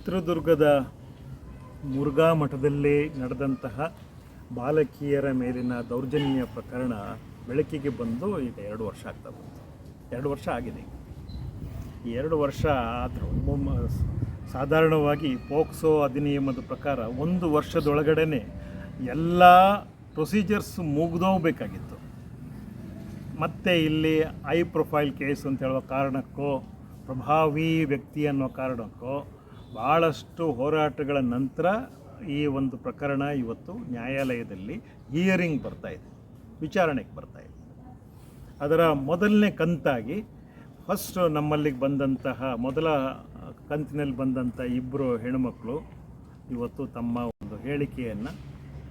ಚಿತ್ರದುರ್ಗದ ಮುರುಘಾ ಮಠದಲ್ಲಿ ನಡೆದಂತಹ ಬಾಲಕಿಯರ ಮೇಲಿನ ದೌರ್ಜನ್ಯ ಪ್ರಕರಣ ಬೆಳಕಿಗೆ ಬಂದು ಈಗ ಎರಡು ವರ್ಷ ಆಗ್ತಾ ಬಂತು. ಎರಡು ವರ್ಷ ಆಗಿದೆ. ಈ ಎರಡು ವರ್ಷ ಆದರೂ ಒಮ್ಮೊಮ್ಮೆ ಸಾಧಾರಣವಾಗಿ ಪೋಕ್ಸೋ ಅಧಿನಿಯಮದ ಪ್ರಕಾರ ಒಂದು ವರ್ಷದೊಳಗಡೆ ಎಲ್ಲ ಪ್ರೊಸೀಜರ್ಸ್ ಮುಗ್ದೋಗ್ಬೇಕಾಗಿತ್ತು ಮತ್ತೆ ಇಲ್ಲಿ ಐ ಪ್ರೊಫೈಲ್ ಕೇಸ್ ಅಂತ ಹೇಳುವ ಕಾರಣಕ್ಕೋ, ಪ್ರಭಾವಿ ವ್ಯಕ್ತಿ ಅನ್ನೋ ಕಾರಣಕ್ಕೋ ಭಾಳಷ್ಟು ಹೋರಾಟಗಳ ನಂತರ ಈ ಒಂದು ಪ್ರಕರಣ ಇವತ್ತು ನ್ಯಾಯಾಲಯದಲ್ಲಿ ಹಿಯರಿಂಗ್ ಬರ್ತಾ ಇದೆ ವಿಚಾರಣೆಗೆ ಬರ್ತಾ ಇದೆ. ಅದರ ಮೊದಲನೇ ಕಂತಾಗಿ ಫಸ್ಟ್ ನಮ್ಮಲ್ಲಿಗೆ ಬಂದಂತಹ ಮೊದಲ ಕಂತಿನಲ್ಲಿ ಬಂದಂಥ ಇಬ್ಬರು ಹೆಣ್ಣುಮಕ್ಕಳು ಇವತ್ತು ತಮ್ಮ ಒಂದು ಹೇಳಿಕೆಯನ್ನು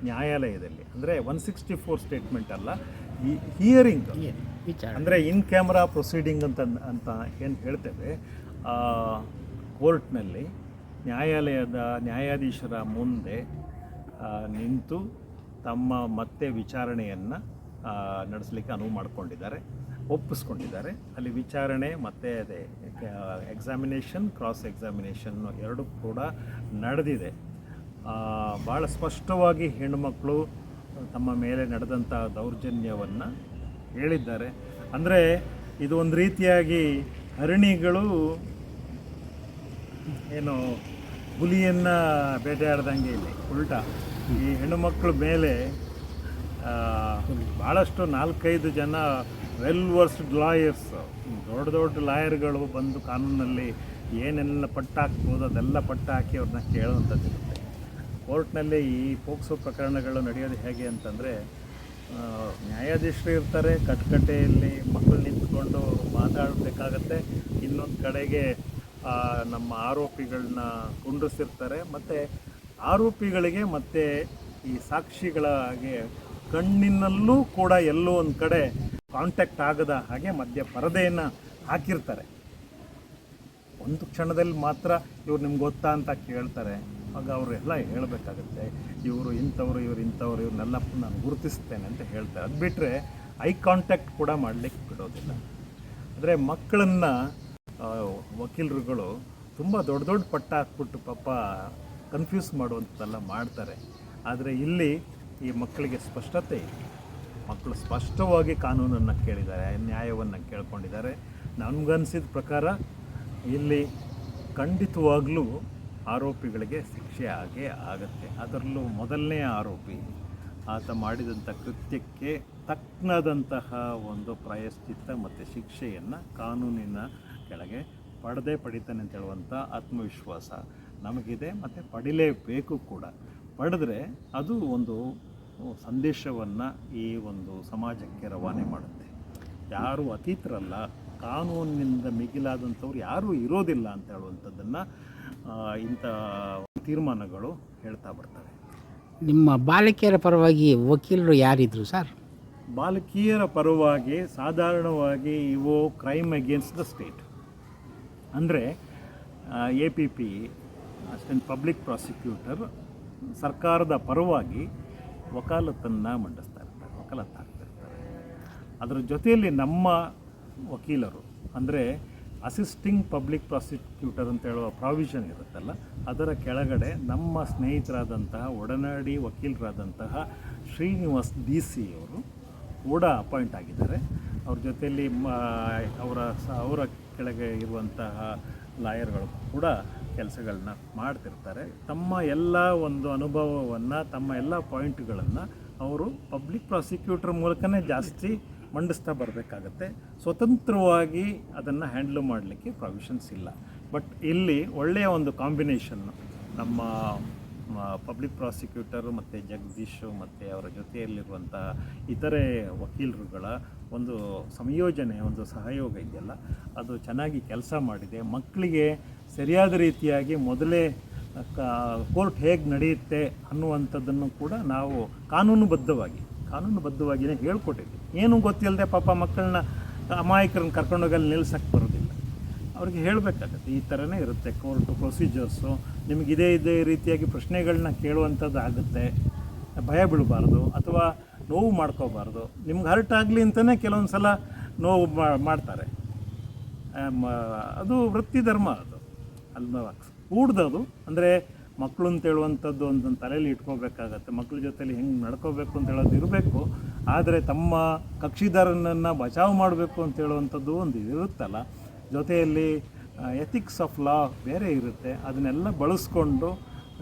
ನ್ಯಾಯಾಲಯದಲ್ಲಿ ಅಂದರೆ ಒನ್ ಸಿಕ್ಸ್ಟಿ ಫೋರ್ ಸ್ಟೇಟ್ಮೆಂಟ್ ಅಲ್ಲ ಈ ಹಿಯರಿಂಗ್ ಅಂದರೆ ಇನ್ ಕ್ಯಾಮ್ರಾ ಪ್ರೊಸೀಡಿಂಗ್ ಅಂತ ಅಂತ ಏನು ಹೇಳ್ತೇವೆ ಕೋರ್ಟ್ನಲ್ಲಿ ನ್ಯಾಯಾಲಯದ ನ್ಯಾಯಾಧೀಶರ ಮುಂದೆ ನಿಂತು ತಮ್ಮ ಮತ್ತೆ ವಿಚಾರಣೆಯನ್ನು ನಡೆಸಲಿಕ್ಕೆ ಅನುವು ಮಾಡಿಕೊಂಡಿದ್ದಾರೆ, ಒಪ್ಪಿಸ್ಕೊಂಡಿದ್ದಾರೆ. ಅಲ್ಲಿ ವಿಚಾರಣೆ ಮತ್ತು ಅದೇ ಎಕ್ಸಾಮಿನೇಷನ್ ಕ್ರಾಸ್ ಎಕ್ಸಾಮಿನೇಷನ್ ಎರಡು ಕೂಡ ನಡೆದಿದೆ. ಭಾಳ ಸ್ಪಷ್ಟವಾಗಿ ಹೆಣ್ಣುಮಕ್ಕಳು ತಮ್ಮ ಮೇಲೆ ನಡೆದಂಥ ದೌರ್ಜನ್ಯವನ್ನು ಹೇಳಿದ್ದಾರೆ. ಅಂದರೆ ಇದು ಒಂದು ರೀತಿಯಾಗಿ ಹರಿಣಿಗಳು ಏನು ಹುಲಿಯನ್ನು ಬೇಟೆಯಾಡ್ದಂಗೆ ಇಲ್ಲಿ, ಉಲ್ಟಾ. ಈ ಹೆಣ್ಣುಮಕ್ಕಳ ಮೇಲೆ ಭಾಳಷ್ಟು ನಾಲ್ಕೈದು ಜನ ವೆಲ್ ವರ್ಸ್ಡ್ ಲಾಯರ್ಸ್ ದೊಡ್ಡ ದೊಡ್ಡ ಲಾಯರ್ಗಳು ಬಂದು ಕಾನೂನಲ್ಲಿ ಏನೆಲ್ಲ ಪಟ್ಟ ಹಾಕ್ಬೋದು ಅದೆಲ್ಲ ಪಟ್ಟ ಹಾಕಿ ಅವ್ರನ್ನ ಕೇಳುವಂಥದ್ದು ಕೋರ್ಟ್ನಲ್ಲಿ ಈ ಪೋಕ್ಸೋ ಪ್ರಕರಣಗಳು ನಡೆಯೋದು ಹೇಗೆ ಅಂತಂದರೆ ನ್ಯಾಯಾಧೀಶರು ಇರ್ತಾರೆ ಕಟ್ಕಟೆಯಲ್ಲಿ ಮಕ್ಕಳು ನಿಂತ್ಕೊಂಡು ಮಾತಾಡಬೇಕಾಗತ್ತೆ, ಇನ್ನೊಂದು ಕಡೆಗೆ ನಮ್ಮ ಆರೋಪಿಗಳನ್ನ ಕುಂಡಿಸಿರ್ತಾರೆ ಮತ್ತು ಆರೋಪಿಗಳಿಗೆ ಮತ್ತು ಈ ಸಾಕ್ಷಿಗಳಿಗೆ ಕಣ್ಣಿನಲ್ಲೂ ಕೂಡ ಎಲ್ಲೋ ಒಂದು ಕಡೆ ಕಾಂಟ್ಯಾಕ್ಟ್ ಆಗದ ಹಾಗೆ ಮಧ್ಯ ಪರದೆಯನ್ನು ಹಾಕಿರ್ತಾರೆ. ಒಂದು ಕ್ಷಣದಲ್ಲಿ ಮಾತ್ರ ಇವ್ರು ನಿಮ್ಗೆ ಗೊತ್ತಾ ಅಂತ ಕೇಳ್ತಾರೆ. ಆಗ ಅವರು ಎಲ್ಲ ಹೇಳಬೇಕಾಗತ್ತೆ, ಇವರು ಇಂಥವ್ರು ಇವರು ಇಂಥವ್ರು ಇವ್ರನ್ನೆಲ್ಲ ನಾನು ಗುರುತಿಸ್ತೇನೆ ಅಂತ ಹೇಳ್ತಾರೆ. ಅದು ಬಿಟ್ಟರೆ ಐ ಕಾಂಟ್ಯಾಕ್ಟ್ ಕೂಡ ಮಾಡಲಿಕ್ಕೆ ಬಿಡೋದಿಲ್ಲ. ಆದರೆ ಮಕ್ಕಳನ್ನು ವಕೀಲರುಗಳು ತುಂಬ ದೊಡ್ಡ ದೊಡ್ಡ ಪಟ್ಟ ಹಾಕ್ಬಿಟ್ಟು ಪಾಪ ಕನ್ಫ್ಯೂಸ್ ಮಾಡುವಂಥದ್ದೆಲ್ಲ ಮಾಡ್ತಾರೆ. ಆದರೆ ಇಲ್ಲಿ ಈ ಮಕ್ಕಳಿಗೆ ಸ್ಪಷ್ಟತೆ ಇದೆ ಮಕ್ಕಳು ಸ್ಪಷ್ಟವಾಗಿ ಕಾನೂನನ್ನು ಕೇಳಿದ್ದಾರೆ, ನ್ಯಾಯವನ್ನು ಕೇಳ್ಕೊಂಡಿದ್ದಾರೆ. ನನಗನ್ಸಿದ ಪ್ರಕಾರ ಇಲ್ಲಿ ಖಂಡಿತವಾಗ್ಲೂ ಆರೋಪಿಗಳಿಗೆ ಶಿಕ್ಷೆ ಆಗೇ ಆಗತ್ತೆ. ಅದರಲ್ಲೂ ಮೊದಲನೇ ಆರೋಪಿ ಆತ ಮಾಡಿದಂಥ ಕೃತ್ಯಕ್ಕೆ ತಕ್ಕನಾದಂತಹ ಒಂದು ಪ್ರಾಯಶ್ಚಿತ್ತ ಮತ್ತು ಶಿಕ್ಷೆಯನ್ನು ಕಾನೂನಿನ ಕೆಳಗೆ ಪಡೆದೇ ಪಡಿತಾನೆ ಅಂತ ಹೇಳುವಂಥ ಆತ್ಮವಿಶ್ವಾಸ ನಮಗಿದೆ ಮತ್ತು ಪಡಿಲೇಬೇಕು ಕೂಡ. ಪಡೆದ್ರೆ ಅದು ಒಂದು ಸಂದೇಶವನ್ನು ಈ ಒಂದು ಸಮಾಜಕ್ಕೆ ರವಾನೆ ಮಾಡುತ್ತೆ. ಯಾರು ಅತೀತರಲ್ಲ ಕಾನೂನಿನಿಂದ ಮಿಗಿಲಾದಂಥವ್ರು ಯಾರೂ ಇರೋದಿಲ್ಲ ಅಂತ ಹೇಳುವಂಥದ್ದನ್ನು ಇಂಥ ತೀರ್ಮಾನಗಳು ಹೇಳ್ತಾ ಬರ್ತವೆ ನಿಮ್ಮ ಬಾಲಕಿಯರ ಪರವಾಗಿ ವಕೀಲರು ಯಾರಿದ್ರು ಸರ್? ಬಾಲಕಿಯರ ಪರವಾಗಿ ಸಾಧಾರಣವಾಗಿ ಇವು ಕ್ರೈಮ್ ಅಗೇನ್ಸ್ಟ್ ದ ಸ್ಟೇಟ್. ಅಂದರೆ A P P assistant public prosecutor ಸರ್ಕಾರದ ಪರವಾಗಿ ವಕಾಲತ್ತನ್ನು ಮಂಡಿಸ್ತಾ ಇರ್ತಾರೆ, ವಕಾಲತ್ತು ಹಾಕ್ತಿರ್ತಾರೆ ಅದರ ಜೊತೆಯಲ್ಲಿ ನಮ್ಮ ವಕೀಲರು, ಅಂದರೆ ಅಸಿಸ್ಟಿಂಗ್ ಪಬ್ಲಿಕ್ ಪ್ರಾಸಿಕ್ಯೂಟರ್ ಅಂತ ಹೇಳುವ ಪ್ರಾವಿಷನ್ ಇರುತ್ತಲ್ಲ, ಅದರ ಕೆಳಗಡೆ ನಮ್ಮ ಸ್ನೇಹಿತರಾದಂತಹ, ಒಡನಾಡಿ ವಕೀಲರಾದಂತಹ ಶ್ರೀನಿವಾಸ್ ಡಿ ಸಿ ಅವರು ಕೂಡ ಅಪಾಯಿಂಟ್ ಆಗಿದ್ದಾರೆ. ಅವ್ರ ಜೊತೆಯಲ್ಲಿ ಅವರ ಅವರ ಕೆಳಗೆ ಇರುವಂತಹ ಲಾಯರ್ಗಳು ಕೂಡ ಕೆಲಸಗಳನ್ನ ಮಾಡ್ತಿರ್ತಾರೆ. ತಮ್ಮ ಎಲ್ಲ ಒಂದು ಅನುಭವವನ್ನು, ತಮ್ಮ ಎಲ್ಲ ಪಾಯಿಂಟ್ಗಳನ್ನು ಅವರು ಪಬ್ಲಿಕ್ ಪ್ರಾಸಿಕ್ಯೂಟರ್ ಮೂಲಕನೇ ಜಾಸ್ತಿ ಮಂಡಿಸ್ತಾ ಬರಬೇಕಾಗತ್ತೆ. ಸ್ವತಂತ್ರವಾಗಿ ಅದನ್ನು ಹ್ಯಾಂಡ್ಲ್ ಮಾಡಲಿಕ್ಕೆ ಪ್ರಾವಿಷನ್ಸ್ ಇಲ್ಲ. ಬಟ್ ಇಲ್ಲಿ ಒಳ್ಳೆಯ ಒಂದು ಕಾಂಬಿನೇಷನ್ನು ನಮ್ಮ ಪಬ್ಲಿಕ್ ಪ್ರಾಸಿಕ್ಯೂಟರ್ ಮತ್ತು ಜಗದೀಶ್ ಮತ್ತು ಅವರ ಜೊತೆಯಲ್ಲಿರುವಂಥ ಇತರೆ ವಕೀಲರುಗಳ ಒಂದು ಸಂಯೋಜನೆ, ಒಂದು ಸಹಯೋಗ ಇದೆಯಲ್ಲ, ಅದು ಚೆನ್ನಾಗಿ ಕೆಲಸ ಮಾಡಿದೆ. ಮಕ್ಕಳಿಗೆ ಸರಿಯಾದ ರೀತಿಯಾಗಿ ಮೊದಲೇ ಕೋರ್ಟ್ ಹೇಗೆ ನಡೆಯುತ್ತೆ ಅನ್ನುವಂಥದ್ದನ್ನು ಕೂಡ ನಾವು ಕಾನೂನುಬದ್ಧವಾಗಿ ಕಾನೂನುಬದ್ಧವಾಗಿಯೇ ಹೇಳ್ಕೊಟ್ಟಿದ್ವಿ. ಏನೂ ಗೊತ್ತಿಲ್ಲದೆ ಪಾಪ ಮಕ್ಕಳನ್ನ ಅಮಾಯಕರನ್ನ ಕರ್ಕೊಂಡೋಗಲ್ಲಿ ನಿಲ್ಲಿಸಕ್ಕೆ ಬರೋದಿಲ್ಲ ಅವ್ರಿಗೆ ಹೇಳಬೇಕಾಗತ್ತೆ, ಈ ಥರನೇ ಇರುತ್ತೆ ಕೋರ್ಟು ಪ್ರೊಸೀಜರ್ಸು ನಿಮಗೆ ಇದೇ ಇದೇ ರೀತಿಯಾಗಿ ಪ್ರಶ್ನೆಗಳನ್ನ ಕೇಳುವಂಥದ್ದು ಆಗುತ್ತೆ. ಭಯ ಬೀಳಬಾರ್ದು ಅಥವಾ ನೋವು ಮಾಡ್ಕೋಬಾರ್ದು. ನಿಮ್ಗೆ ಹರ್ಟ್ ಆಗಲಿ ಅಂತಲೇ ಕೆಲವೊಂದು ಸಲ ನೋವು ಮಾಡ್ತಾರೆ. ಅದು ವೃತ್ತಿ ಧರ್ಮ ಅದು. ಅಲ್ವಾ ಕೂಡ್ದದು. ಅಂದರೆ ಮಕ್ಕಳು ಅಂತ ಹೇಳುವಂಥದ್ದು ತಲೆಯಲ್ಲಿ ಇಟ್ಕೋಬೇಕಾಗತ್ತೆ. ಮಕ್ಕಳ ಜೊತೆಲಿ ಹೆಂಗೆ ನಡ್ಕೋಬೇಕು ಅಂತ ಹೇಳೋದು ಇರಬೇಕು. ಆದರೆ ತಮ್ಮ ಕಕ್ಷಿದಾರನನ್ನು ಬಚಾವ್ ಮಾಡಬೇಕು ಅಂತ ಹೇಳುವಂಥದ್ದು ಒಂದು ಇರುತ್ತಲ್ಲ. ಜೊತೆಯಲ್ಲಿ ಎಥಿಕ್ಸ್ ಆಫ್ ಲಾ ಬೇರೆ ಇರುತ್ತೆ. ಅದನ್ನೆಲ್ಲ ಬಳಸ್ಕೊಂಡು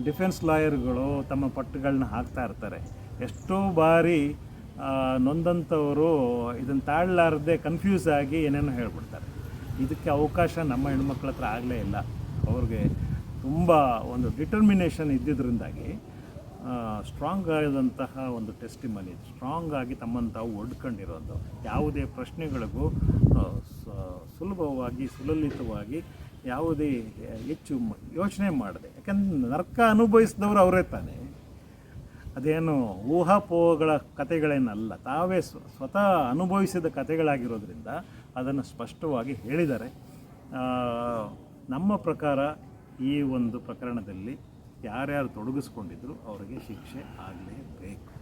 ಡಿಫೆನ್ಸ್ ಲಾಯರ್ಗಳು ತಮ್ಮ ಪಟ್ಟುಗಳನ್ನ ಹಾಕ್ತಾ ಇರ್ತಾರೆ. ಎಷ್ಟೋ ಬಾರಿ ನೊಂದಂಥವರು ಇದನ್ನು ತಾಳಲಾರದೆ ಕನ್ಫ್ಯೂಸ್ ಆಗಿ ಏನೇನೋ ಹೇಳ್ಬಿಡ್ತಾರೆ. ಇದಕ್ಕೆ ಅವಕಾಶ ನಮ್ಮ ಹೆಣ್ಮಕ್ಳ ಹತ್ರ ಆಗಲೇ ಇಲ್ಲ. ಅವ್ರಿಗೆ ತುಂಬ ಒಂದು ಡಿಟರ್ಮಿನೇಷನ್ ಇದ್ದಿದ್ದರಿಂದಾಗಿ ಸ್ಟ್ರಾಂಗ್ ಆದಂತಹ ಒಂದು ಟೆಸ್ಟಿಮನಿ ಸ್ಟ್ರಾಂಗ್ ಆಗಿ ತಮ್ಮನ್ನು ತಾವು ಒಡ್ಕೊಂಡಿರೋದು. ಯಾವುದೇ ಪ್ರಶ್ನೆಗಳಿಗೂ ಸುಲಭವಾಗಿ, ಸುಲಲಿತವಾಗಿ ಯಾವುದೇ ಹೆಚ್ಚು ಯೋಚನೆ ಮಾಡದೆ. ಯಾಕಂದ್ರೆ ನರ್ಕ ಅನುಭವಿಸಿದವರು ಅವರೇ ತಾನೇ. ಅದೇನು ಊಹಾಪೋಹಗಳ ಕಥೆಗಳೇನಲ್ಲ, ತಾವೇ ಸ್ವ- ಸ್ವತಃ ಅನುಭವಿಸಿದ ಕಥೆಗಳಾಗಿರೋದ್ರಿಂದ ಅದನ್ನು ಸ್ಪಷ್ಟವಾಗಿ ಹೇಳಿದ್ದಾರೆ ನಮ್ಮ ಪ್ರಕಾರ ಈ ಒಂದು ಪ್ರಕರಣದಲ್ಲಿ ಯಾರ್ಯಾರು ತೊಡಗಿಸ್ಕೊಂಡಿದ್ರು ಅವರಿಗೆ ಶಿಕ್ಷೆ ಆಗಲೇಬೇಕು.